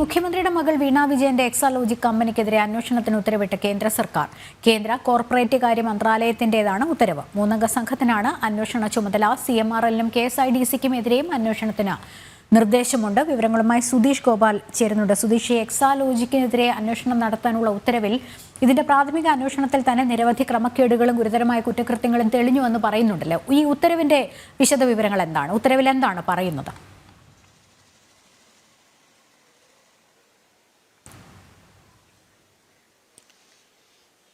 മുഖ്യമന്ത്രിയുടെ മകൾ വീണ വിജയന്റെ എക്സാലോജിക് കമ്പനിക്കെതിരെ അന്വേഷണത്തിന് ഉത്തരവിട്ട കേന്ദ്ര സർക്കാർ. കേന്ദ്ര കോർപ്പറേറ്റ് കാര്യ മന്ത്രാലയത്തിന്റേതാണ് ഉത്തരവ്. മൂന്നംഗ സംഘത്തിനാണ് അന്വേഷണ ചുമതല. സി എം ആർ എല്ലിനും കെ എസ് ഐ ഡി സിക്കും എതിരെയും അന്വേഷണത്തിന് നിർദ്ദേശമുണ്ട്. വിവരങ്ങളുമായി സുധീഷ് ഗോപാൽ ചേരുന്നുണ്ട്. സുധീഷ് എക്സാലോജിക്കിനെതിരെ അന്വേഷണം നടത്താനുള്ള ഉത്തരവിൽ ഇതിന്റെ പ്രാഥമിക അന്വേഷണത്തിൽ തന്നെ നിരവധി ക്രമക്കേടുകളും ഗുരുതരമായ കുറ്റകൃത്യങ്ങളും തെളിഞ്ഞുവെന്ന് പറയുന്നുണ്ടല്ലോ. ഈ ഉത്തരവിന്റെ വിശദവിവരങ്ങൾ എന്താണ്? ഉത്തരവിൽ എന്താണ് പറയുന്നത്?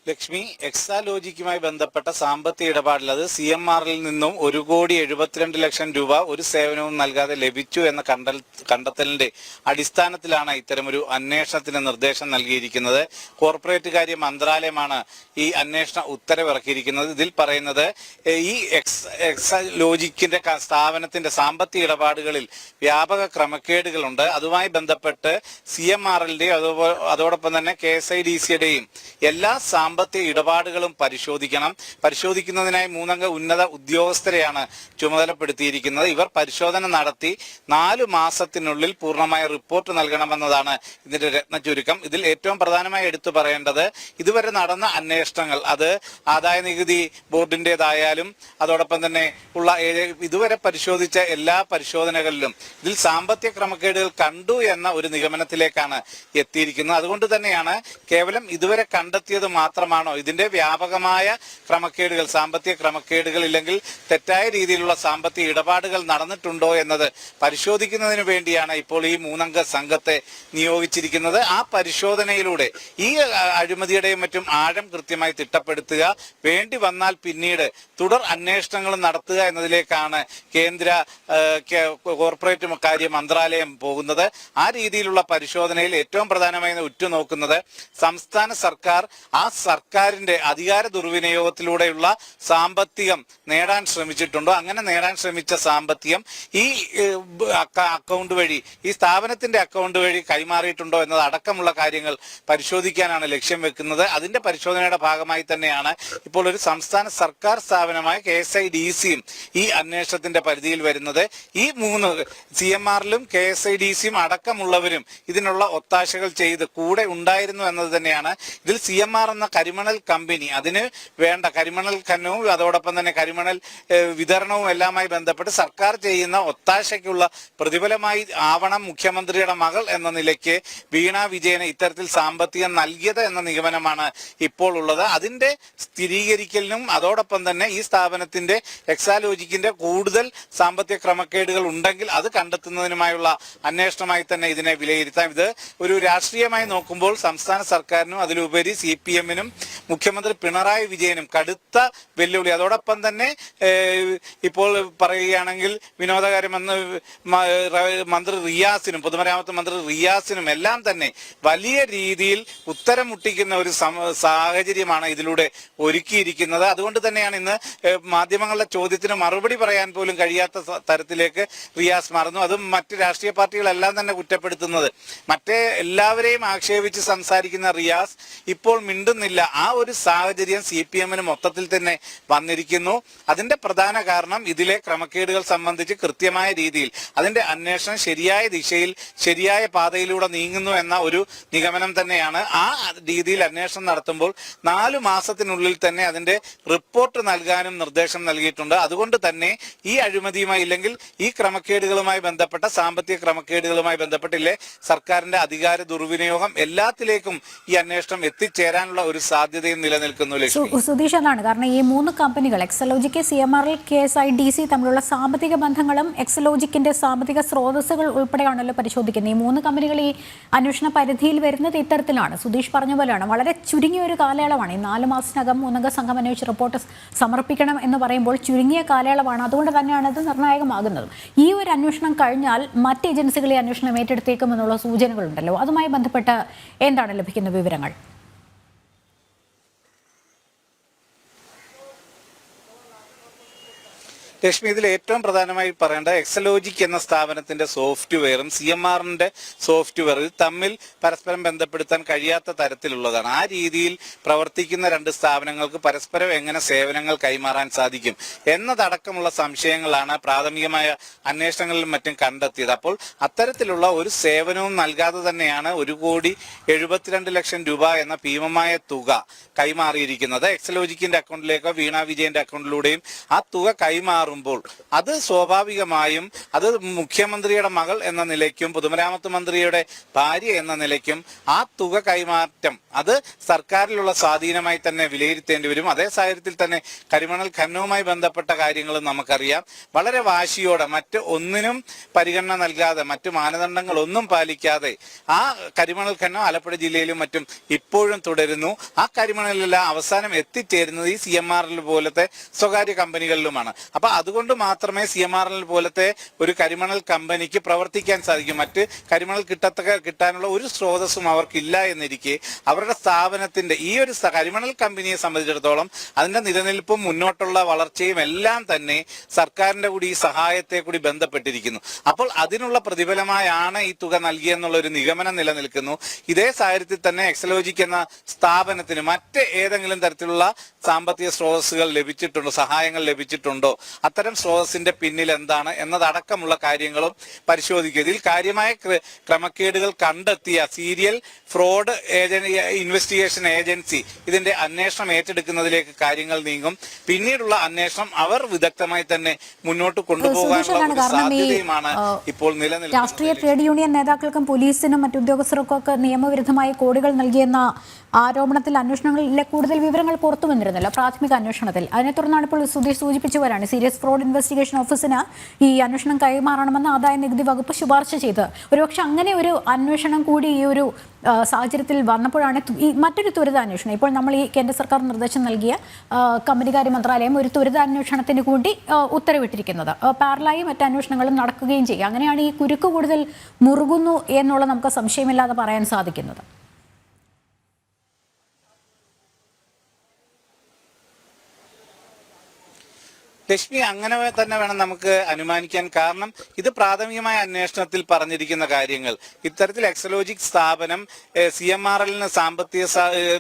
ലക്ഷ്മി എക്സാലോജിക്കുമായി ബന്ധപ്പെട്ട സാമ്പത്തിക ഇടപാടിൽ അത് സി എം ആറിൽ നിന്നും ഒരു കോടി എഴുപത്തിരണ്ട് ലക്ഷം രൂപ ഒരു സേവനവും നൽകാതെ ലഭിച്ചു എന്ന കണ്ടൽ കണ്ടെത്തലിന്റെ അടിസ്ഥാനത്തിലാണ് ഇത്തരമൊരു അന്വേഷണത്തിന് നിർദ്ദേശം നൽകിയിരിക്കുന്നത്. കോർപ്പറേറ്റ് കാര്യ മന്ത്രാലയമാണ് ഈ അന്വേഷണ ഉത്തരവിറക്കിയിരിക്കുന്നത്. ഇതിൽ പറയുന്നത് ഈ എക്സ് എക്സാലോജിക്കിന്റെ സ്ഥാപനത്തിന്റെ സാമ്പത്തിക ഇടപാടുകളിൽ വ്യാപക ക്രമക്കേടുകളുണ്ട്. അതുമായി ബന്ധപ്പെട്ട് സി എം ആറിന്റെയും അതോടൊപ്പം തന്നെ കെ എസ് ഐ ഡി സിയുടെയും എല്ലാ സാമ്പത്തിക ഇടപാടുകളും പരിശോധിക്കണം. പരിശോധിക്കുന്നതിനായി മൂന്നംഗ ഉന്നത ഉദ്യോഗസ്ഥരെയാണ് ചുമതലപ്പെടുത്തിയിരിക്കുന്നത്. ഇവർ പരിശോധന നടത്തി നാലു മാസത്തിനുള്ളിൽ പൂർണമായ റിപ്പോർട്ട് നൽകണമെന്നതാണ് ഇതിന്റെ രത്ന ചുരുക്കം ഇതിൽ ഏറ്റവും പ്രധാനമായി എടുത്തു പറയേണ്ടത് ഇതുവരെ നടന്ന അന്വേഷണങ്ങൾ അത് ആദായ നികുതി ബോർഡിന്റേതായാലും അതോടൊപ്പം തന്നെ ഉള്ള ഇതുവരെ പരിശോധിച്ച എല്ലാ പരിശോധനകളിലും ഇതിൽ സാമ്പത്തിക ക്രമക്കേടുകൾ കണ്ടു എന്ന ഒരു നിഗമനത്തിലേക്കാണ് എത്തിയിരിക്കുന്നത്. അതുകൊണ്ട് തന്നെയാണ് കേവലം ഇതുവരെ കണ്ടെത്തിയത് മാത്രമാണോ ഇതിന്റെ വ്യാപകമായ ക്രമക്കേടുകൾ സാമ്പത്തിക ക്രമക്കേടുകൾ ഇല്ലെങ്കിൽ തെറ്റായ രീതിയിലുള്ള സാമ്പത്തിക ഇടപാടുകൾ നടന്നിട്ടുണ്ടോ എന്നത് പരിശോധിക്കുന്നതിന് വേണ്ടിയാണ് ഇപ്പോൾ ഈ മൂന്നംഗ സംഘത്തെ നിയോഗിച്ചിരിക്കുന്നത്. ആ പരിശോധനയിലൂടെ ഈ അഴിമതിയുടെയും മറ്റും ആഴം കൃത്യമായി തിട്ടപ്പെടുത്തുക വേണ്ടി വന്നാൽ പിന്നീട് തുടർ അന്വേഷണങ്ങൾ നടത്തുക എന്നതിലേക്കാണ് കേന്ദ്ര കോർപ്പറേറ്റ് കാര്യ മന്ത്രാലയം പോകുന്നത്. ആ രീതിയിലുള്ള പരിശോധനയിൽ ഏറ്റവും പ്രധാനമായി ഉറ്റുനോക്കുന്നത് സംസ്ഥാന സർക്കാർ ആ സർക്കാരിന്റെ അധികാര ദുർവിനിയോഗത്തിലൂടെയുള്ള സാമ്പത്തികം നേടാൻ ശ്രമിച്ചിട്ടുണ്ടോ? അങ്ങനെ നേടാൻ ശ്രമിച്ച സാമ്പത്തികം ഈ അക്കൗണ്ട് വഴി ഈ സ്ഥാപനത്തിന്റെ അക്കൗണ്ട് വഴി കൈമാറിയിട്ടുണ്ടോ എന്നത് അടക്കമുള്ള കാര്യങ്ങൾ പരിശോധിക്കാനാണ് ലക്ഷ്യം വെക്കുന്നത്. അതിന്റെ പരിശോധനയുടെ ഭാഗമായി തന്നെയാണ് ഇപ്പോൾ ഒരു സംസ്ഥാന സർക്കാർ സ്ഥാപനമായ കെ എസ് ഐ ഡി സിയും ഈ അന്വേഷണത്തിന്റെ പരിധിയിൽ വരുന്നത്. ഈ മൂന്ന് സി എം ആറിലും കെ എസ് ഐ ഡി സിയും അടക്കമുള്ളവരും ഇതിനുള്ള ഒത്താശകൾ ചെയ്ത് കൂടെ ഉണ്ടായിരുന്നു എന്നത് തന്നെയാണ്. ഇതിൽ സി എം ആർ എന്ന കരിമണൽ കമ്പനി. അതിന് വേണ്ട കരിമണൽ ഖനനവും അതോടൊപ്പം തന്നെ കരിമണൽ വിതരണവും എല്ലാമായി ബന്ധപ്പെട്ട് സർക്കാർ ചെയ്യുന്ന ഒത്താശയ്ക്കുള്ള പ്രതിഫലമായി ആവണം മുഖ്യമന്ത്രിയുടെ മകൾ എന്ന നിലയ്ക്ക് വീണ വിജയന് ഇത്തരത്തിൽ സാമ്പത്തികം നൽകിയത് എന്ന നിഗമനമാണ് ഇപ്പോൾ ഉള്ളത്. അതിന്റെ സ്ഥിരീകരിക്കലിനും അതോടൊപ്പം തന്നെ ഈ സ്ഥാപനത്തിന്റെ എക്സാലോജിക്കിന്റെ കൂടുതൽ സാമ്പത്തിക ക്രമക്കേടുകൾ ഉണ്ടെങ്കിൽ അത് കണ്ടെത്തുന്നതിനുമായുള്ള അന്വേഷണമായി തന്നെ ഇതിനെ വിലയിരുത്താം. ഇത് ഒരു രാഷ്ട്രീയമായി നോക്കുമ്പോൾ സംസ്ഥാന സർക്കാരിനും അതിലുപരി സി പി എമ്മിനും മുഖ്യമന്ത്രി പിണറായി വിജയനും കടുത്ത വെല്ലുവിളി. അതോടൊപ്പം തന്നെ ഇപ്പോൾ പറയുകയാണെങ്കിൽ വിനോദകാര്യമെന്ന് മന്ത്രി റിയാസിനും പൊതുമരാമത്ത് മന്ത്രി റിയാസിനും എല്ലാം തന്നെ വലിയ രീതിയിൽ ഉത്തരം മുട്ടിക്കുന്ന ഒരു സാഹചര്യമാണ് ഇതിലൂടെ ഒരുക്കിയിരിക്കുന്നത്. അതുകൊണ്ട് തന്നെയാണ് ഇന്ന് മാധ്യമങ്ങളുടെ ചോദ്യത്തിന് മറുപടി പറയാൻ പോലും കഴിയാത്ത തരത്തിലേക്ക് റിയാസ് മാറുന്നു. അതും മറ്റ് രാഷ്ട്രീയ പാർട്ടികളെല്ലാം തന്നെ കുറ്റപ്പെടുത്തുന്നത്. മറ്റേ എല്ലാവരെയും ആക്ഷേപിച്ച് സംസാരിക്കുന്ന റിയാസ് ഇപ്പോൾ മിണ്ടുന്നില്ല. ആ ഒരു സാഹചര്യം സി പി എമ്മിന് മൊത്തത്തിൽ തന്നെ വന്നിരിക്കുന്നു. അതിന്റെ പ്രധാന കാരണം ഇതിലെ ക്രമക്കേടുകൾ സംബന്ധിച്ച് കൃത്യമായ രീതിയിൽ അതിന്റെ അന്വേഷണം ശരിയായ ദിശയിൽ ശരിയായ പാതയിലൂടെ നീങ്ങുന്നു എന്ന ഒരു നിഗമനം തന്നെയാണ്. ആ രീതിയിൽ അന്വേഷണം നടത്തുമ്പോൾ നാലു മാസത്തിനുള്ളിൽ തന്നെ അതിന്റെ റിപ്പോർട്ട് നൽകാനും നിർദ്ദേശം നൽകിയിട്ടുണ്ട്. അതുകൊണ്ട് തന്നെ ഈ അഴിമതിയുമായി ഇല്ലെങ്കിൽ ഈ ക്രമക്കേടുകളുമായി ബന്ധപ്പെട്ട സാമ്പത്തിക ക്രമക്കേടുകളുമായി ബന്ധപ്പെട്ടില്ലേ സർക്കാരിന്റെ അധികാര ദുർവിനിയോഗം എല്ലാത്തിലേക്കും ഈ അന്വേഷണം എത്തിച്ചേരാനുള്ള ഒരു സാധ്യതയും നിലനിൽക്കുന്നു സുധീഷ് എന്നാണ് കാരണം ഈ മൂന്ന് കമ്പനികൾ Exalogic C M R L K S I D C തമ്മിലുള്ള സാമ്പത്തിക ബന്ധങ്ങളും എക്സലോജിക്കിന്റെ സാമ്പത്തിക സ്രോതസ്സുകൾ ഉൾപ്പെടെയാണല്ലോ പരിശോധിക്കുന്നത്. ഈ മൂന്ന് കമ്പനികൾ ഈ അന്വേഷണ പരിധിയിൽ വരുന്നത് ഇത്തരത്തിലാണ്. സുധീഷ് പറഞ്ഞ പോലെയാണ്. വളരെ ചുരുങ്ങിയ ഒരു കാലയളവാണ്. ഈ നാല് മാസത്തിനകം മൂന്നംഗ സംഘം അന്വേഷിച്ച് റിപ്പോർട്ട് സമർപ്പിക്കണം എന്ന് പറയുമ്പോൾ ചുരുങ്ങിയ കാലയളവാണ്. അതുകൊണ്ട് തന്നെയാണ് ഇത് നിർണായകമാകുന്നത്. ഈ ഒരു അന്വേഷണം കഴിഞ്ഞാൽ മറ്റ് ഏജൻസികളെ അന്വേഷണം ഏറ്റെടുത്തേക്കുമെന്നുള്ള സൂചനകളുണ്ടല്ലോ. അതുമായി ബന്ധപ്പെട്ട് എന്താണ് ലഭിക്കുന്ന വിവരങ്ങൾ? ലക്ഷ്മി ഇതിൽ ഏറ്റവും പ്രധാനമായി പറയേണ്ട എക്സലോജിക് എന്ന സ്ഥാപനത്തിന്റെ സോഫ്റ്റ്വെയറും സി എം ആറിന്റെ സോഫ്റ്റ്വെയർ തമ്മിൽ പരസ്പരം ബന്ധപ്പെടുത്താൻ കഴിയാത്ത തരത്തിലുള്ളതാണ്. ആ രീതിയിൽ പ്രവർത്തിക്കുന്ന രണ്ട് സ്ഥാപനങ്ങൾക്ക് പരസ്പരം എങ്ങനെ സേവനങ്ങൾ കൈമാറാൻ സാധിക്കും എന്നതടക്കമുള്ള സംശയങ്ങളാണ് പ്രാഥമികമായ അന്വേഷണങ്ങളിലും മറ്റും കണ്ടെത്തിയത്. അപ്പോൾ അത്തരത്തിലുള്ള ഒരു സേവനവും നൽകാതെ തന്നെയാണ് ഒരു കോടി എഴുപത്തിരണ്ട് ലക്ഷം രൂപ എന്ന ഭീമമായ തുക കൈമാറിയിരിക്കുന്നത്. എക്സലോജിക്കിന്റെ അക്കൗണ്ടിലേക്കോ വീണ വിജയന്റെ അക്കൗണ്ടിലൂടെയും ആ തുക കൈമാറുമ്പോൾ അത് സ്വാഭാവികമായും അത് മുഖ്യമന്ത്രിയുടെ മകൾ എന്ന നിലയ്ക്കും പൊതുമരാമത്ത് മന്ത്രിയുടെ ഭാര്യ എന്ന നിലയ്ക്കും ആ തുക കൈമാറ്റം അത് സർക്കാരിലുള്ള സ്വാധീനമായി തന്നെ വിലയിരുത്തേണ്ടി വരും. അതേ സാഹചര്യത്തിൽ തന്നെ കരിമണൽ ഖനനവുമായി ബന്ധപ്പെട്ട കാര്യങ്ങളും നമുക്കറിയാം. വളരെ വാശിയോടെ മറ്റ് ഒന്നിനും പരിഗണന നൽകാതെ മറ്റു മാനദണ്ഡങ്ങൾ ഒന്നും പാലിക്കാതെ ആ കരിമണൽ ഖനനം ആലപ്പുഴ ജില്ലയിലും മറ്റും ഇപ്പോഴും തുടരുന്നു. ആ കരിമണലെല്ലാം അവസാനം എത്തിച്ചേരുന്നത് ഈ സി എം പോലത്തെ സ്വകാര്യ കമ്പനികളിലുമാണ്. അപ്പൊ അതുകൊണ്ട് മാത്രമേ സി എം ആർ എൽ പോലത്തെ ഒരു കരിമണൽ കമ്പനിക്ക് പ്രവർത്തിക്കാൻ സാധിക്കും. മറ്റ് കരിമണൽ കിട്ടത്തക്ക കിട്ടാനുള്ള ഒരു സ്രോതസ്സും അവർക്കില്ല എന്നിരിക്കെ അവരുടെ സ്ഥാപനത്തിന്റെ ഈ ഒരു കരിമണൽ കമ്പനിയെ സംബന്ധിച്ചിടത്തോളം അതിന്റെ നിലനിൽപ്പും മുന്നോട്ടുള്ള വളർച്ചയും എല്ലാം തന്നെ സർക്കാരിന്റെ കൂടി ഈ സഹായത്തെ കൂടി ബന്ധപ്പെട്ടിരിക്കുന്നു. അപ്പോൾ അതിനുള്ള പ്രതിഫലമായാണ് ഈ തുക നൽകിയെന്നുള്ള ഒരു നിഗമനം നിലനിൽക്കുന്നു. ഇതേ സാഹചര്യത്തിൽ തന്നെ എക്സലോജിക് എന്ന സ്ഥാപനത്തിന് മറ്റ് ഏതെങ്കിലും തരത്തിലുള്ള സാമ്പത്തിക സ്രോതസ്സുകൾ ലഭിച്ചിട്ടുണ്ടോ? സഹായങ്ങൾ ലഭിച്ചിട്ടുണ്ടോ? അത്തരം സ്രോതസ്സിന്റെ പിന്നിൽ എന്താണ് എന്നതടക്കമുള്ള കാര്യങ്ങളും പരിശോധിക്കുക. ഇതിൽ കാര്യമായ ക്രമക്കേടുകൾ കണ്ടെത്തിയ സീരിയൽ ഫ്രോഡ് ഏജൻ- ഇൻവെസ്റ്റിഗേഷൻ ഏജൻസി ഇതിന്റെ അന്വേഷണം ഏറ്റെടുക്കുന്നതിലേക്ക് കാര്യങ്ങൾ നീങ്ങും. പിന്നീടുള്ള അന്വേഷണം അവർ വിദഗ്ധമായി തന്നെ മുന്നോട്ട് കൊണ്ടുപോകാനുള്ള ഒരു സാധ്യതയുമാണ് ഇപ്പോൾ നിലനിൽക്കുന്നത്. രാഷ്ട്രീയ ട്രേഡ് യൂണിയൻ നേതാക്കൾക്കും പോലീസിനും മറ്റു ഉദ്യോഗസ്ഥർക്കും ഒക്കെ നിയമവിരുദ്ധമായി കോടികൾ നൽകിയെന്ന ആരോപണത്തിൽ അന്വേഷണങ്ങളിലെ കൂടുതൽ വിവരങ്ങൾ പുറത്തു വന്നിരുന്നല്ലോ പ്രാഥമിക അന്വേഷണത്തിൽ. അതിനെ തുടർന്നാണ് ഇപ്പോൾ സുധീഷ് സൂചിപ്പിച്ചു വരാണ് സീരിയസ് ഫ്രോഡ് ഇൻവെസ്റ്റിഗേഷൻ ഓഫീസിന് ഈ അന്വേഷണം കൈമാറണമെന്ന് ആദായ നികുതി വകുപ്പ് ശുപാർശ ചെയ്ത്. ഒരുപക്ഷെ അങ്ങനെ ഒരു അന്വേഷണം കൂടി ഈ ഒരു സാഹചര്യത്തിൽ വന്നപ്പോഴാണ് ഈ മറ്റൊരു ത്വരിതാന്വേഷണം ഇപ്പോൾ നമ്മൾ ഈ കേന്ദ്ര സർക്കാർ നിർദ്ദേശം നൽകിയ കമ്പനികാര്യ മന്ത്രാലയം ഒരു ത്വരിതാന്വേഷണത്തിന് കൂടി ഉത്തരവിട്ടിരിക്കുന്നത്. പാരലായി മറ്റ് അന്വേഷണങ്ങളും നടക്കുകയും ചെയ്യും. അങ്ങനെയാണ് ഈ കുരുക്ക് കൂടുതൽ മുറുകുന്നു എന്നുള്ള നമുക്ക് സംശയമില്ലാതെ പറയാൻ സാധിക്കുന്നത്. ലക്ഷ്മി അങ്ങനെ തന്നെ വേണം നമുക്ക് അനുമാനിക്കാൻ. കാരണം ഇത് പ്രാഥമികമായ അന്വേഷണത്തിൽ പറഞ്ഞിരിക്കുന്ന കാര്യങ്ങൾ. ഇത്തരത്തിൽ എക്സലോജിക് സ്ഥാപനം സി എം ആർ എല്ലിന് സാമ്പത്തിക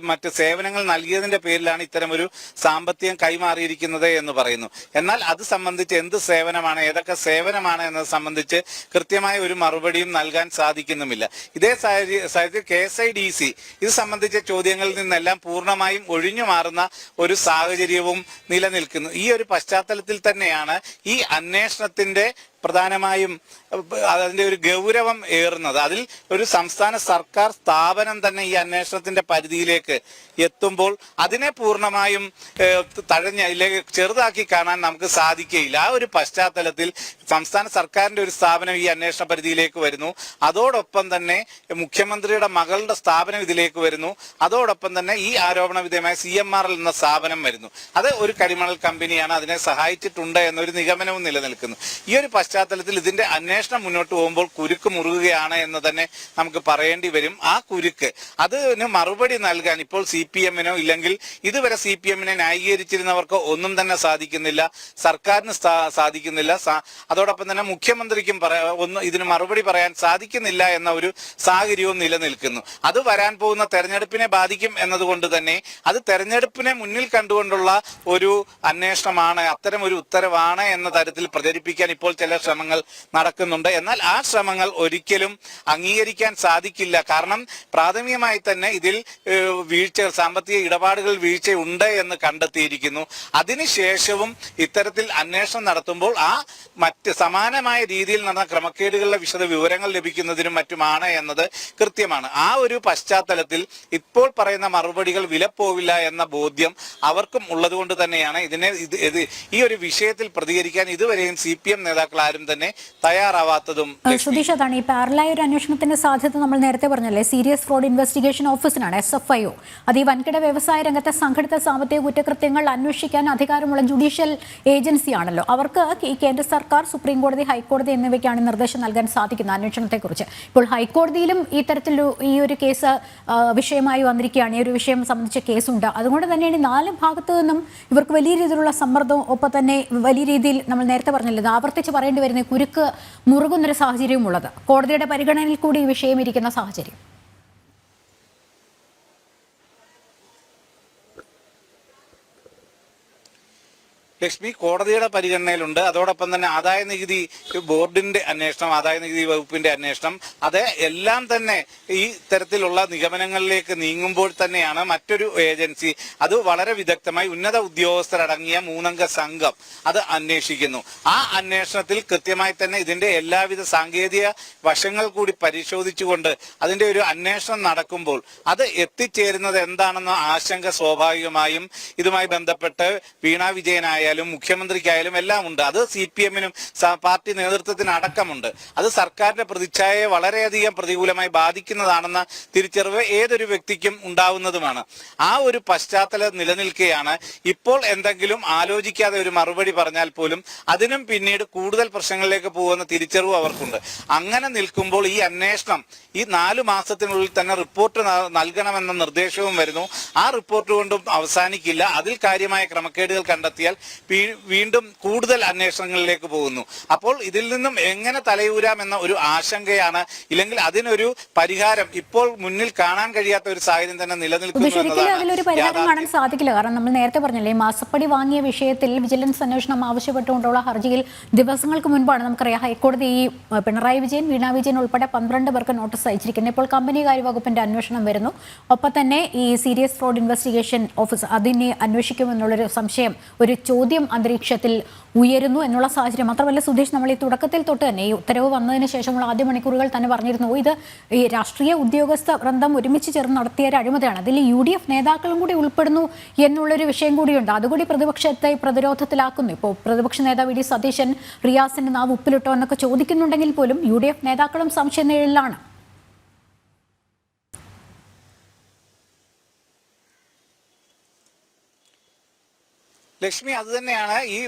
മറ്റ് സേവനങ്ങൾ നൽകിയതിന്റെ പേരിലാണ് ഇത്തരം ഒരു സാമ്പത്തികം കൈമാറിയിരിക്കുന്നത് എന്ന് പറയുന്നു. എന്നാൽ അത് സംബന്ധിച്ച് എന്ത് സേവനമാണ് ഏതൊക്കെ സേവനമാണ് എന്നത് സംബന്ധിച്ച് കൃത്യമായ ഒരു മറുപടിയും നൽകാൻ സാധിക്കുന്നുമില്ല. ഇതേ സാഹചര്യ- സാഹചര്യത്തിൽ K S I D C ഇത് സംബന്ധിച്ച ചോദ്യങ്ങളിൽ നിന്നെല്ലാം പൂർണമായും ഒഴിഞ്ഞു മാറുന്ന ഒരു സാഹചര്യവും നിലനിൽക്കുന്നു. ഈ ഒരു പശ്ചാത്തലത്തിൽ തന്നെയാണ് ഈ അന്വേഷണത്തിന്റെ പ്രധാനമായും അതിന്റെ ഒരു ഗൗരവം ഏറുന്നത്. അതിൽ ഒരു സംസ്ഥാന സർക്കാർ സ്ഥാപനം തന്നെ ഈ അന്വേഷണത്തിന്റെ പരിധിയിലേക്ക് എത്തുമ്പോൾ അതിനെ പൂർണമായും തഴഞ്ഞ ഇല്ലെങ്കിൽ ചെറുതാക്കി കാണാൻ നമുക്ക് സാധിക്കുകയില്ല. ആ ഒരു പശ്ചാത്തലത്തിൽ സംസ്ഥാന സർക്കാരിന്റെ ഒരു സ്ഥാപനം ഈ അന്വേഷണ പരിധിയിലേക്ക് വരുന്നു. അതോടൊപ്പം തന്നെ മുഖ്യമന്ത്രിയുടെ മകളുടെ സ്ഥാപനം ഇതിലേക്ക് വരുന്നു. അതോടൊപ്പം തന്നെ ഈ ആരോപണ വിധേയമായ സി എം ആർ എൽ എന്ന സ്ഥാപനം വരുന്നു. അത് ഒരു കരിമണൽ കമ്പനിയാണ്. അതിനെ സഹായിച്ചിട്ടുണ്ട് എന്നൊരു നിഗമനവും നിലനിൽക്കുന്നു. ഈ ഒരു പശ്ചാത്തലത്തിൽ ഇതിന്റെ അന്വേഷണം മുന്നോട്ട് പോകുമ്പോൾ കുരുക്ക് മുറുകുകയാണ് എന്ന് തന്നെ നമുക്ക് പറയേണ്ടി വരും. ആ കുരുക്ക് അതിന് മറുപടി നൽകാൻ ഇപ്പോൾ സി പി എമ്മിനോ ഇല്ലെങ്കിൽ ഇതുവരെ സി പി എമ്മിനെ ന്യായീകരിച്ചിരുന്നവർക്കോ ഒന്നും തന്നെ സാധിക്കുന്നില്ല. സർക്കാരിന് സാധിക്കുന്നില്ല. അതോടൊപ്പം തന്നെ മുഖ്യമന്ത്രിക്കും ഒന്നും ഇതിന് മറുപടി പറയാൻ സാധിക്കുന്നില്ല എന്ന ഒരു സാഹചര്യവും നിലനിൽക്കുന്നു. അത് വരാൻ പോകുന്ന തെരഞ്ഞെടുപ്പിനെ ബാധിക്കും എന്നതുകൊണ്ട് തന്നെ അത് തെരഞ്ഞെടുപ്പിനെ മുന്നിൽ കണ്ടുകൊണ്ടുള്ള ഒരു അന്വേഷണമാണ് അത്തരം ഒരു ഉത്തരവാണ് എന്ന തരത്തിൽ പ്രചരിപ്പിക്കാൻ ഇപ്പോൾ ചില ശ്രമങ്ങൾ നടക്കുന്നുണ്ട്. എന്നാൽ ആ ശ്രമങ്ങൾ ഒരിക്കലും അംഗീകരിക്കാൻ സാധിക്കില്ല. കാരണം പ്രാഥമികമായി തന്നെ ഇതിൽ വീഴ്ച സാമ്പത്തിക ഇടപാടുകൾ വീഴ്ചയുണ്ട് എന്ന് കണ്ടെത്തിയിരിക്കുന്നു. അതിനുശേഷവും ഇത്തരത്തിൽ അന്വേഷണം നടത്തുമ്പോൾ ആ മറ്റ് സമാനമായ രീതിയിൽ നടന്ന ക്രമക്കേടുകളുടെ വിശദ വിവരങ്ങൾ ലഭിക്കുന്നതിനും മറ്റുമാണ് എന്നത് കൃത്യമാണ്. ആ ഒരു പശ്ചാത്തലത്തിൽ ഇപ്പോൾ പറയുന്ന മറുപടികൾ വിലപ്പോവില്ല എന്ന ബോധ്യം അവർക്കും ഉള്ളതുകൊണ്ട് തന്നെയാണ് ഇതിനെ ഇത് ഇത് ഈ ഒരു വിഷയത്തിൽ പ്രതികരിക്കാൻ ഇതുവരെയും സി പി എം നേതാക്കൾ ആരും തന്നെ തയ്യാറാവാത്തതും സുധീഷ് അതാണ് ഈ പാരലായ ഒരു അന്വേഷണത്തിന്റെ സാധ്യത നമ്മൾ നേരത്തെ പറഞ്ഞല്ലേ? സീരിയസ് ഫ്രോഡ് ഇൻവെസ്റ്റിഗേഷൻ ഓഫീസിനാണ് എസ് എഫ് ഐ ഒ അത് ഈ വൻകിട വ്യവസായ രംഗത്തെ സംഘടിത സാമ്പത്തിക കുറ്റകൃത്യങ്ങൾ അന്വേഷിക്കാൻ അധികാരമുള്ള ജുഡീഷ്യൽ ഏജൻസിയാണല്ലോ അവർക്ക് ഈ കേന്ദ്ര സർക്കാർ സുപ്രീം കോടതി ഹൈക്കോടതി എന്നിവയ്ക്കാണ് നിർദ്ദേശം നൽകാൻ സാധിക്കുന്ന അന്വേഷണത്തെക്കുറിച്ച്. ഇപ്പോൾ ഹൈക്കോടതിയിലും ഈ തരത്തിലൊരു ഈ ഒരു കേസ് വിഷയമായി വന്നിരിക്കുകയാണ്. ഈ ഒരു വിഷയം സംബന്ധിച്ച കേസുണ്ട്. അതുകൊണ്ട് തന്നെയാണ് നാല് ഭാഗത്തു നിന്നും ഇവർക്ക് വലിയ രീതിയിലുള്ള സമ്മർദ്ദവും ഒപ്പം തന്നെ വലിയ രീതിയിൽ നമ്മൾ നേരത്തെ പറഞ്ഞല്ലോ ആവർത്തിച്ച് പറയേണ്ടി വരുന്ന ഈ കുരുക്ക് മുറുകുന്നൊരു സാഹചര്യമുള്ളത് കോടതിയുടെ പരിഗണനയിൽ കൂടി ഈ വിഷയം ഇരിക്കുന്ന സാഹചര്യം. ലക്ഷ്മി കോടതിയുടെ പരിഗണനയിലുണ്ട്. അതോടൊപ്പം തന്നെ ആദായ നികുതി ബോർഡിന്റെ അന്വേഷണം ആദായ നികുതി വകുപ്പിന്റെ അന്വേഷണം അത് എല്ലാം തന്നെ ഈ തരത്തിലുള്ള നിഗമനങ്ങളിലേക്ക് നീങ്ങുമ്പോൾ തന്നെയാണ് മറ്റൊരു ഏജൻസി. അത് വളരെ വിദഗ്ധമായി ഉന്നത ഉദ്യോഗസ്ഥരടങ്ങിയ മൂന്നംഗ സംഘം അത് അന്വേഷിക്കുന്നു. ആ അന്വേഷണത്തിൽ കൃത്യമായി തന്നെ ഇതിന്റെ എല്ലാവിധ സാങ്കേതിക വശങ്ങൾ കൂടി പരിശോധിച്ചുകൊണ്ട് അതിന്റെ ഒരു അന്വേഷണം നടക്കുമ്പോൾ അത് എത്തിച്ചേരുന്നത് എന്താണെന്ന ആശങ്ക സ്വാഭാവികമായും ഇതുമായി ബന്ധപ്പെട്ട് വീണ വിജയനായാലും മുഖ്യമന്ത്രിക്കായാലും എല്ലാം ഉണ്ട്. അത് സി പി എമ്മിനും പാർട്ടി നേതൃത്വത്തിന് അടക്കമുണ്ട് അത് സർക്കാരിന്റെ പ്രതിച്ഛായയെ വളരെയധികം പ്രതികൂലമായി ബാധിക്കുന്നതാണെന്ന തിരിച്ചറിവ് ഏതൊരു വ്യക്തിക്കും ഉണ്ടാവുന്നതുമാണ്. ആ ഒരു പശ്ചാത്തലം നിലനിൽക്കുകയാണ് ഇപ്പോൾ എന്തെങ്കിലും ആലോചിക്കാതെ ഒരു മറുപടി പറഞ്ഞാൽ പോലും അതിനും പിന്നീട് കൂടുതൽ പ്രശ്നങ്ങളിലേക്ക് പോകുന്ന തിരിച്ചറിവ് അവർക്കുണ്ട്. അങ്ങനെ നിൽക്കുമ്പോൾ ഈ അന്വേഷണം ഈ നാലു മാസത്തിനുള്ളിൽ തന്നെ റിപ്പോർട്ട് നൽകണമെന്ന നിർദ്ദേശവും വരുന്നു. ആ റിപ്പോർട്ട് കൊണ്ടും അവസാനിക്കില്ല. അതിൽ കാര്യമായ ക്രമക്കേടുകൾ കണ്ടെത്തിയാൽ വീണ്ടും കൂടുതൽ അന്വേഷണങ്ങളിലേക്ക് പോകുന്നു. അപ്പോൾ ഇതിൽ നിന്നും എങ്ങനെ തലയൂരാം എന്ന ഒരു ആശങ്കയാണ് ഇല്ലെങ്കിൽ അതിനൊരു പരിഹാരം ഇപ്പോൾ മുന്നിൽ കാണാൻ കഴിയാത്ത ഒരു സാഹചര്യം തന്നെ നിലനിൽക്കുന്നു ശരിക്കും അതിലൊരു പരിഹാരം കാണാൻ സാധിക്കില്ല. കാരണം നമ്മൾ നേരത്തെ പറഞ്ഞല്ലേ മാസപ്പടി വാങ്ങിയ വിഷയത്തിൽ വിജിലൻസ് അന്വേഷണം ആവശ്യപ്പെട്ടുകൊണ്ടുള്ള ഹർജിയിൽ ദിവസങ്ങൾക്ക് മുൻപാണ് നമുക്കറിയാം ഹൈക്കോടതി ഈ പിണറായി വിജയൻ വീണ വിജയൻ ഉൾപ്പെടെ പന്ത്രണ്ട് പേർക്ക് നോട്ടീസ് അയച്ചിരിക്കുന്നത്. ഇപ്പോൾ കമ്പനി കാര്യവകുപ്പിന്റെ അന്വേഷണം വരുന്നു. ഒപ്പം തന്നെ ഈ സീരിയസ് ഫ്രോഡ് ഇൻവെസ്റ്റിഗേഷൻ ഓഫീസ് അതിനെ അന്വേഷിക്കുമെന്നുള്ളൊരു സംശയം ഒരു ചോദ്യം അന്തരീക്ഷത്തിൽ ഉയരുന്നു എന്നുള്ള സാഹചര്യം. മാത്രമല്ല സുധീഷ് നമ്മൾ ഈ തുടക്കത്തിൽ തൊട്ട് തന്നെ ഈ ഉത്തരവ് വന്നതിന് ശേഷമുള്ള ആദ്യ മണിക്കൂറുകൾ തന്നെ പറഞ്ഞിരുന്നു. "ഓ, ഇത് ഈ രാഷ്ട്രീയ ഉദ്യോഗസ്ഥ വൃന്ദം ഒരുമിച്ച് ചേർന്ന് നടത്തിയ ഒരു അഴിമതിയാണ്. അതിൽ യു ഡി എഫ് നേതാക്കളും കൂടി ഉൾപ്പെടുന്നു എന്നുള്ളൊരു വിഷയം കൂടിയുണ്ട്. അതുകൂടി പ്രതിപക്ഷത്തെ പ്രതിരോധത്തിലാക്കുന്നു. ഇപ്പോൾ പ്രതിപക്ഷ നേതാവ് ഇ ഡി സതീശൻ റിയാസിന്റെ നാവ് ഉപ്പിലിട്ടോ എന്നൊക്കെ ചോദിക്കുന്നുണ്ടെങ്കിൽ പോലും യു ഡി എഫ് നേതാക്കളും സംശയനിഴലിലാണ് ലക്ഷ്മി അത് തന്നെയാണ് ഈ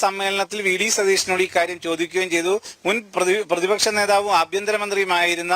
സമ്മേളനത്തിൽ വി ഡി സതീഷിനോട് ഇക്കാര്യം കാര്യം ചോദിക്കുകയും ചെയ്തു. മുൻ പ്രതിപക്ഷ നേതാവും ആഭ്യന്തരമന്ത്രിയുമായിരുന്ന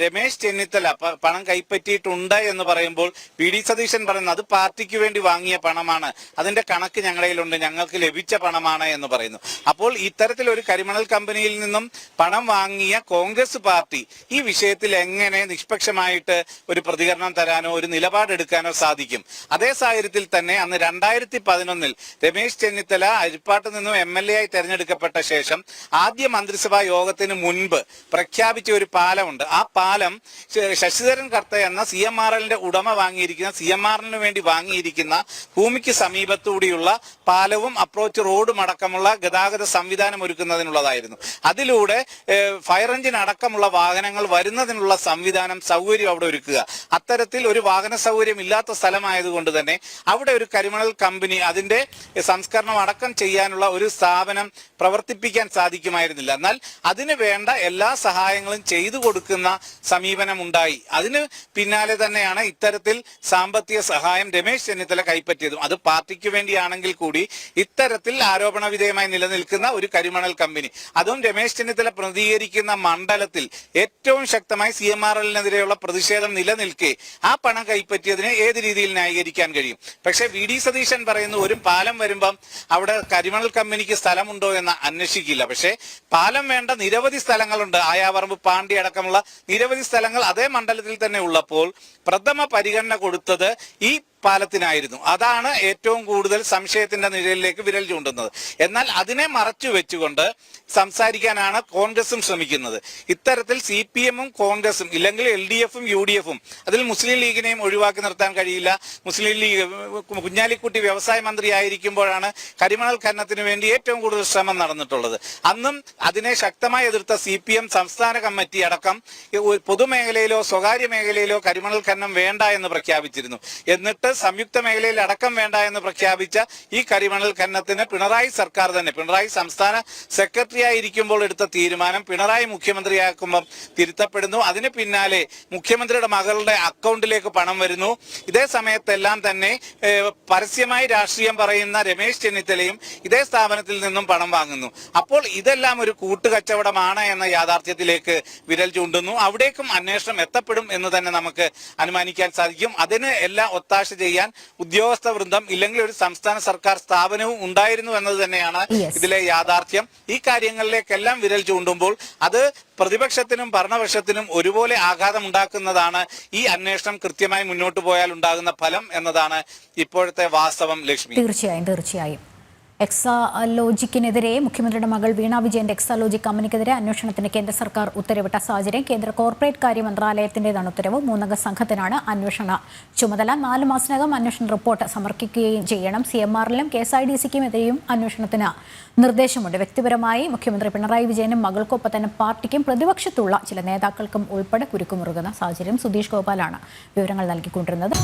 രമേശ് ചെന്നിത്തല പണം കൈപ്പറ്റിയിട്ടുണ്ട് എന്ന് പറയുമ്പോൾ വി ഡി സതീശൻ പറയുന്നത് അത് പാർട്ടിക്ക് വേണ്ടി വാങ്ങിയ പണമാണ്. അതിന്റെ കണക്ക് ഞങ്ങളതിലുണ്ട് ഞങ്ങൾക്ക് ലഭിച്ച പണമാണ് എന്ന് പറയുന്നു. അപ്പോൾ ഇത്തരത്തിൽ ഒരു കരിമണൽ കമ്പനിയിൽ നിന്നും പണം വാങ്ങിയ കോൺഗ്രസ് പാർട്ടി ഈ വിഷയത്തിൽ എങ്ങനെ നിഷ്പക്ഷമായിട്ട് ഒരു പ്രതികരണം തരാനോ ഒരു നിലപാടെടുക്കാനോ സാധിക്കും? അതേ സാഹചര്യത്തിൽ തന്നെ അന്ന് രണ്ടായിരത്തി പതിനൊന്നിൽ രമേശ് ചെന്നിത്തല അരിപ്പാട്ട് നിന്നും എം എൽ എ ആയി തെരഞ്ഞെടുക്കപ്പെട്ട ശേഷം ആദ്യ മന്ത്രിസഭാ യോഗത്തിന് മുൻപ് പ്രഖ്യാപിച്ച ഒരു പാലമുണ്ട്. ആ പാലം ശശിധരൻ കർത്ത എന്ന സി എം ആർ എല്ലിന്റെ ഉടമ വാങ്ങിയിരിക്കുന്ന സി എം ആർ വേണ്ടി വാങ്ങിയിരിക്കുന്ന ഭൂമിക്ക് സമീപത്തുകൂടിയുള്ള പാലവും അപ്രോച്ച് റോഡും അടക്കമുള്ള ഗതാഗത സംവിധാനം ഒരുക്കുന്നതിനുള്ളതായിരുന്നു. അതിലൂടെ ഫയർ എഞ്ചിൻ അടക്കമുള്ള വാഹനങ്ങൾ വരുന്നതിനുള്ള സംവിധാനം സൗകര്യം അവിടെ ഒരുക്കുക. അത്തരത്തിൽ ഒരു വാഹന സൗകര്യം ഇല്ലാത്ത സ്ഥലമായതുകൊണ്ട് തന്നെ അവിടെ ഒരു കരിമണൽ കമ്പനി അതിന്റെ സംസ്കരണം അടക്കം ചെയ്യാനുള്ള ഒരു സ്ഥാപനം പ്രവർത്തിപ്പിക്കാൻ സാധിക്കുമായിരുന്നില്ല. എന്നാൽ അതിന് വേണ്ട എല്ലാ സഹായങ്ങളും ചെയ്തു കൊടുക്കുന്ന സമീപനം ഉണ്ടായി അതിന് പിന്നാലെ തന്നെയാണ് ഇത്തരത്തിൽ സാമ്പത്തിക സഹായം രമേശ് ചെന്നിത്തല കൈപ്പറ്റിയതും. അത് പാർട്ടിക്ക് വേണ്ടിയാണെങ്കിൽ കൂടി ഇത്തരത്തിൽ ആരോപണ വിധേയമായി നിലനിൽക്കുന്ന ഒരു കരിമണൽ കമ്പനി. അതും രമേശ് ചെന്നിത്തല പ്രതികരിക്കുന്ന മണ്ഡലത്തിൽ ഏറ്റവും ശക്തമായി സി എം ആർ എല്ലിനെതിരെയുള്ള പ്രതിഷേധം നിലനിൽക്കെ ആ പണം കൈപ്പറ്റിയതിനെ ഏത് രീതിയിൽ ന്യായീകരിക്കാൻ കഴിയും? പക്ഷേ വി ഡി സതീശൻ പറയുന്നു ഒരു പാലം വരുമ്പം അവിടെ കരിമണൽ കമ്പനിക്ക് സ്ഥലമുണ്ടോ എന്ന് അന്വേഷിക്കില്ല. പക്ഷേ പാലം വേണ്ട നിരവധി സ്ഥലങ്ങളുണ്ട്. ആയാവറമ്പ് പാണ്ടി അടക്കമുള്ള നിരവധി സ്ഥലങ്ങൾ അതേ മണ്ഡലത്തിൽ തന്നെ ഉള്ളപ്പോൾ പ്രഥമ പരിഗണന കൊടുത്തത് ഈ പാലത്തിനായിരുന്നു. അതാണ് ഏറ്റവും കൂടുതൽ സംശയത്തിന്റെ നിഴലിലേക്ക് വിരൽ ചൂണ്ടുന്നത്. എന്നാൽ അതിനെ മറച്ചു വെച്ചുകൊണ്ട് സംസാരിക്കാനാണ് കോൺഗ്രസും ശ്രമിക്കുന്നത്. ഇത്തരത്തിൽ സി പി എമ്മും കോൺഗ്രസും ഇല്ലെങ്കിൽ എൽ ഡി എഫും യു ഡി എഫും അതിൽ മുസ്ലിം ലീഗിനെയും ഒഴിവാക്കി നിർത്താൻ കഴിയില്ല. മുസ്ലിം ലീഗ് കുഞ്ഞാലിക്കുട്ടി വ്യവസായ മന്ത്രി ആയിരിക്കുമ്പോഴാണ് കരിമണൽ ഖനനത്തിന് വേണ്ടി ഏറ്റവും കൂടുതൽ ശ്രമം നടന്നിട്ടുള്ളത്. അന്നും അതിനെ ശക്തമായി എതിർത്ത സി പി എം സംസ്ഥാന കമ്മിറ്റി അടക്കം പൊതുമേഖലയിലോ സ്വകാര്യ മേഖലയിലോ കരിമണൽ ഖനനം വേണ്ട എന്ന് പ്രഖ്യാപിച്ചിരുന്നു. എന്നിട്ട് തൊട്ട് സംയുക്ത മേഖലയിൽ അടക്കം വേണ്ട എന്ന് പ്രഖ്യാപിച്ച ഈ കരിമണൽ ഖനനത്തിന് പിണറായി സർക്കാർ തന്നെ പിണറായി സംസ്ഥാന സെക്രട്ടറി ആയിരിക്കുമ്പോൾ എടുത്ത തീരുമാനം പിണറായി മുഖ്യമന്ത്രിയാക്കുമ്പോൾ തിരുത്തപ്പെടുന്നു. അതിന് പിന്നാലെ മുഖ്യമന്ത്രിയുടെ മകളുടെ അക്കൗണ്ടിലേക്ക് പണം വരുന്നു. ഇതേ സമയത്തെല്ലാം തന്നെ പരസ്യമായി രാഷ്ട്രീയം പറയുന്ന രമേശ് ചെന്നിത്തലയും ഇതേ സ്ഥാപനത്തിൽ നിന്നും പണം വാങ്ങുന്നു. അപ്പോൾ ഇതെല്ലാം ഒരു കൂട്ടുകച്ചവടമാണ് എന്ന യാഥാർത്ഥ്യത്തിലേക്ക് വിരൽ ചൂണ്ടുന്നു. അവിടേക്കും അന്വേഷണം എത്തപ്പെടും എന്ന് തന്നെ നമുക്ക് അനുമാനിക്കാൻ സാധിക്കും. അതിന് എല്ലാ ഒത്താശ ചെയ്യാൻ ഉദ്യോഗസ്ഥ വൃന്ദം ഇല്ലെങ്കിൽ ഒരു സംസ്ഥാന സർക്കാർ സ്ഥാപനവും ഉണ്ടായിരുന്നു എന്നത് തന്നെയാണ് ഇതിലെ യാഥാർത്ഥ്യം. ഈ കാര്യങ്ങളിലേക്കെല്ലാം വിരൽ ചൂണ്ടുമ്പോൾ അത് പ്രതിപക്ഷത്തിനും ഭരണപക്ഷത്തിനും ഒരുപോലെ ആഘാതം ഉണ്ടാക്കുന്നതാണ് ഈ അന്വേഷണം കൃത്യമായി മുന്നോട്ട് പോയാൽ ഉണ്ടാകുന്ന ഫലം എന്നതാണ് ഇപ്പോഴത്തെ വാസ്തവം ലക്ഷ്മി. തീർച്ചയായും തീർച്ചയായും. എക്സാലോജിക്കിനെതിരെ മുഖ്യമന്ത്രിയുടെ മകൾ വീണ വിജയന്റെ എക്സാലോജി കമ്പനിക്കെതിരെ അന്വേഷണത്തിന് കേന്ദ്ര സർക്കാർ ഉത്തരവിട്ട സാഹചര്യം കേന്ദ്ര കോർപ്പറേറ്റ് കാര്യ മന്ത്രാലയത്തിന്റേതാണ് ഉത്തരവ്. മൂന്നംഗ സംഘത്തിനാണ് അന്വേഷണ ചുമതല. നാല് മാസത്തിനകം അന്വേഷണ റിപ്പോർട്ട് സമർപ്പിക്കുകയും ചെയ്യണം. സി എം ആറിലും കെ എസ് ഐ ഡി സിക്കും എതിരെയും അന്വേഷണത്തിന് നിർദ്ദേശമുണ്ട്. വ്യക്തിപരമായി മുഖ്യമന്ത്രി പിണറായി വിജയനും മകൾക്കൊപ്പം തന്നെ പാർട്ടിക്കും പ്രതിപക്ഷത്തുള്ള ചില നേതാക്കൾക്കും ഉൾപ്പെടെ കുരുക്കുമുറുകുന്ന സാഹചര്യം സുധീഷ് ഗോപാലാണ് വിവരങ്ങൾ നൽകിക്കൊണ്ടിരുന്നത്.